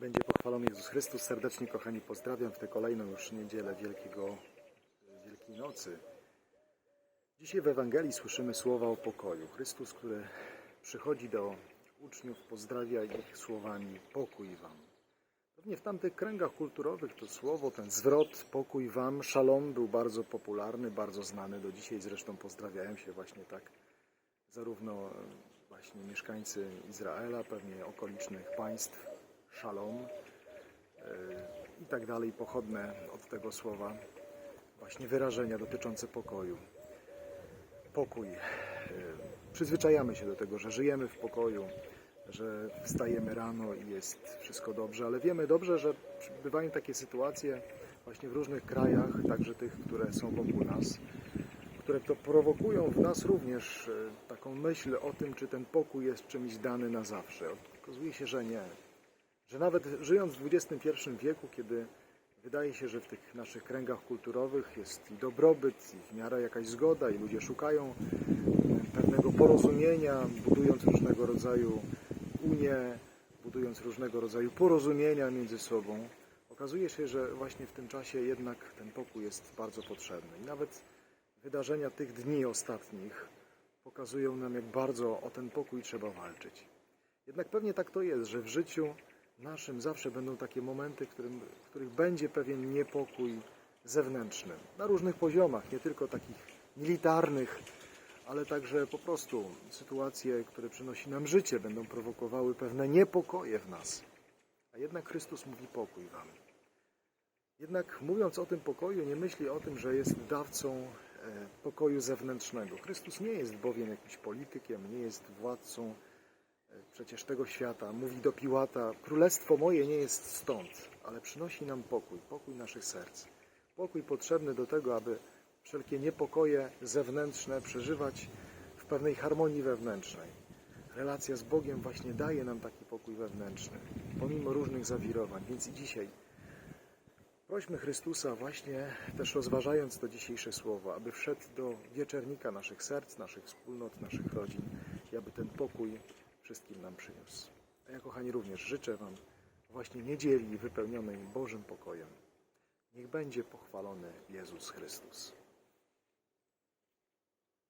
Będzie pochwalony Jezus Chrystus. Serdecznie, kochani, pozdrawiam w tę kolejną już niedzielę Wielkiego, Wielkiej Nocy. Dzisiaj w Ewangelii słyszymy słowa o pokoju. Chrystus, który przychodzi do uczniów, pozdrawia ich słowami pokój wam. Pewnie w tamtych kręgach kulturowych to słowo, ten zwrot pokój wam, szalom był bardzo popularny, bardzo znany. Do dzisiaj zresztą pozdrawiają się właśnie tak zarówno e, właśnie mieszkańcy Izraela, pewnie okolicznych państw, szalom e, i tak dalej, pochodne od tego słowa właśnie wyrażenia dotyczące pokoju. Pokój. E, Przyzwyczajamy się do tego, że żyjemy w pokoju, że wstajemy rano i jest wszystko dobrze, ale wiemy dobrze, że bywają takie sytuacje właśnie w różnych krajach, także tych, które są wokół nas, które to prowokują w nas również e, taką myśl o tym, czy ten pokój jest czymś dany na zawsze. Okazuje się, że nie. Że nawet żyjąc w XXI wieku, kiedy wydaje się, że w tych naszych kręgach kulturowych jest i dobrobyt, i w miarę jakaś zgoda, i ludzie szukają pewnego porozumienia, budując różnego rodzaju unie, budując różnego rodzaju porozumienia między sobą, okazuje się, że właśnie w tym czasie jednak ten pokój jest bardzo potrzebny. I nawet wydarzenia tych dni ostatnich pokazują nam, jak bardzo o ten pokój trzeba walczyć. Jednak pewnie tak to jest, że w życiu naszym zawsze będą takie momenty, w, którym, w których będzie pewien niepokój zewnętrzny. Na różnych poziomach, nie tylko takich militarnych, ale także po prostu sytuacje, które przynosi nam życie, będą prowokowały pewne niepokoje w nas. A jednak Chrystus mówi pokój wam. Jednak mówiąc o tym pokoju, nie myśli o tym, że jest dawcą e, pokoju zewnętrznego. Chrystus nie jest bowiem jakimś politykiem, nie jest władcą przecież tego świata. Mówi do Piłata, królestwo moje nie jest stąd, ale przynosi nam pokój, pokój naszych serc. Pokój potrzebny do tego, aby wszelkie niepokoje zewnętrzne przeżywać w pewnej harmonii wewnętrznej. Relacja z Bogiem właśnie daje nam taki pokój wewnętrzny, pomimo różnych zawirowań. Więc i dzisiaj prośmy Chrystusa właśnie też rozważając to dzisiejsze słowo, aby wszedł do wieczernika naszych serc, naszych wspólnot, naszych rodzin i aby ten pokój wszystkim nam przyniósł. A ja, kochani, również życzę Wam właśnie niedzieli wypełnionej Bożym pokojem. Niech będzie pochwalony Jezus Chrystus.